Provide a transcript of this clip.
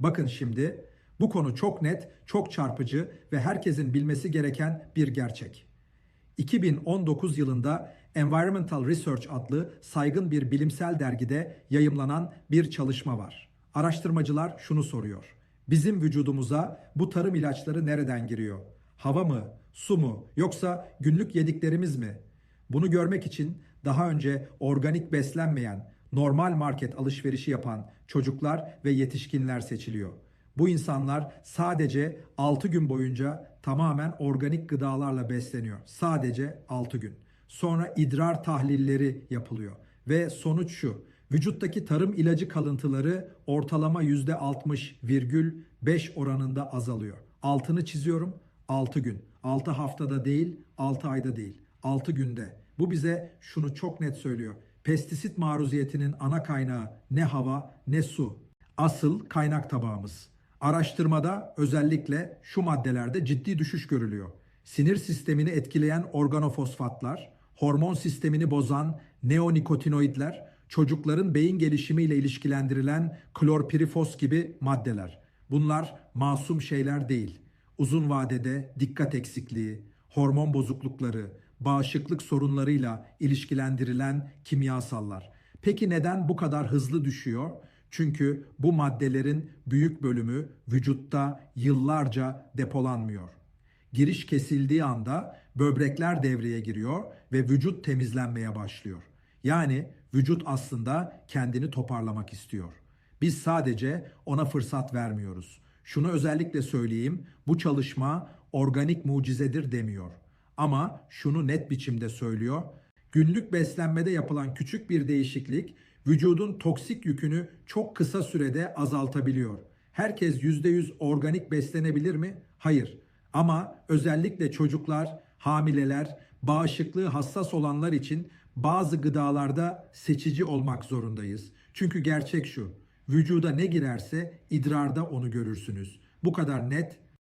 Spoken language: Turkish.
Bakın şimdi bu konu çok net, çok çarpıcı ve herkesin bilmesi gereken bir gerçek. 2019 yılında Environmental Research adlı saygın bir bilimsel dergide yayımlanan bir çalışma var. Araştırmacılar şunu soruyor. Bizim vücudumuza bu tarım ilaçları nereden giriyor? Hava mı, su mu yoksa günlük yediklerimiz mi? Bunu görmek için daha önce organik beslenmeyen, normal market alışverişi yapan çocuklar ve yetişkinler seçiliyor. Bu insanlar sadece 6 gün boyunca tamamen organik gıdalarla besleniyor. Sadece 6 gün. Sonra idrar tahlilleri yapılıyor ve sonuç şu. Vücuttaki tarım ilacı kalıntıları ortalama %60,5 oranında azalıyor. Altını çiziyorum 6 gün. 6 haftada değil, 6 ayda değil. 6 günde. Bu bize şunu çok net söylüyor. Pestisit maruziyetinin ana kaynağı ne hava ne su. Asıl kaynak tabağımız. Araştırmada özellikle şu maddelerde ciddi düşüş görülüyor. Sinir sistemini etkileyen organofosfatlar, hormon sistemini bozan neonikotinoidler, çocukların beyin gelişimiyle ilişkilendirilen klorpirifos gibi maddeler. Bunlar masum şeyler değil. Uzun vadede dikkat eksikliği, hormon bozuklukları, bağışıklık sorunlarıyla ilişkilendirilen kimyasallar. Peki neden bu kadar hızlı düşüyor? Çünkü bu maddelerin büyük bölümü vücutta yıllarca depolanmıyor. Giriş kesildiği anda böbrekler devreye giriyor ve vücut temizlenmeye başlıyor. Yani vücut aslında kendini toparlamak istiyor. Biz sadece ona fırsat vermiyoruz. Şunu özellikle söyleyeyim, bu çalışma organik mucizedir demiyor. Ama şunu net biçimde söylüyor. Günlük beslenmede yapılan küçük bir değişiklik vücudun toksik yükünü çok kısa sürede azaltabiliyor. Herkes %100 organik beslenebilir mi? Hayır. Ama özellikle çocuklar, hamileler, bağışıklığı hassas olanlar için bazı gıdalarda seçici olmak zorundayız. Çünkü gerçek şu. Vücuda ne girerse idrarda onu görürsünüz. Bu kadar net